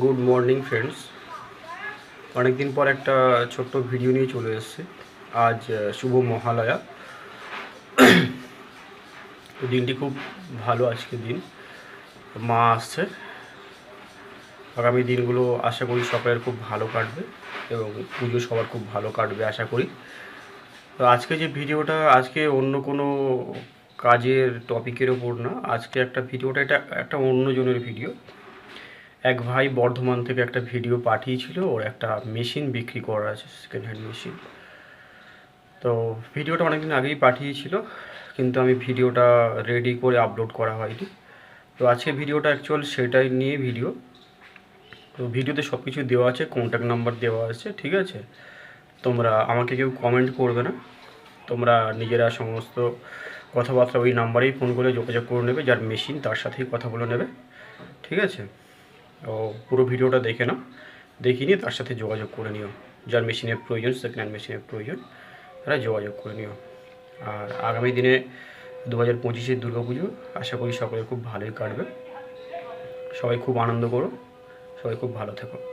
Good morning friends অনেকদিন পর একটা ছোট্ট ভিডিও নিয়ে চলে এসেছি। আজ শুভ মহালয়া। দিনটি খুব ভালো আজকে দিন। মা আসছে। আগামী দিনগুলো আশা করি সকলের খুব ভালো কাটবে এবং পুজো সবার খুব ভালো কাটবে আশা করি। তো আজকে যে ভিডিওটা, আজকে অন্য কোনো কাজের টপিকের ওপর না, আজকে একটা ভিডিওটা, এটা একটা অন্যজনের ভিডিও এক ভাই বর্ধমান থেকে একটা ভিডিও পাঠিয়েছিল, ওর একটা মেশিন বিক্রি করা আছে সেকেন্ড হ্যান্ড মেশিন তো ভিডিওটা অনেকদিন আগেই পাঠিয়েছিল, কিন্তু আমি ভিডিওটা রেডি করে আপলোড করা হয়নি। তো আজকে ভিডিওটা অ্যাকচুয়াল সেটাই নিয়ে ভিডিও তো ভিডিওতে সব কিছু দেওয়া আছে কন্ট্যাক্ট নাম্বার দেওয়া আছে, ঠিক আছে? তোমরা আমাকে কেউ কমেন্ট করবে না। তোমরা নিজেরা সমস্ত কথাবার্তা ওই নাম্বারেই ফোন করে যোগাযোগ করে নেবে, যার মেশিন তার সাথেই কথা বলে নেবে, ঠিক আছে? ও পুরো ভিডিওটা দেখে নাও। দেখে নিয়ে তার সাথে যোগাযোগ করে নিও। যার মেশিনের প্রয়োজন সেকেন্ড হ্যান্ড মেশিনের প্রয়োজন, তারা যোগাযোগ করে নিও। আর আগামী দিনে দু হাজার পঁচিশের দুর্গা পুজো আশা করি সকলে খুব ভালোই কাটবে। সবাই খুব আনন্দ করো, সবাই খুব ভালো থেকো।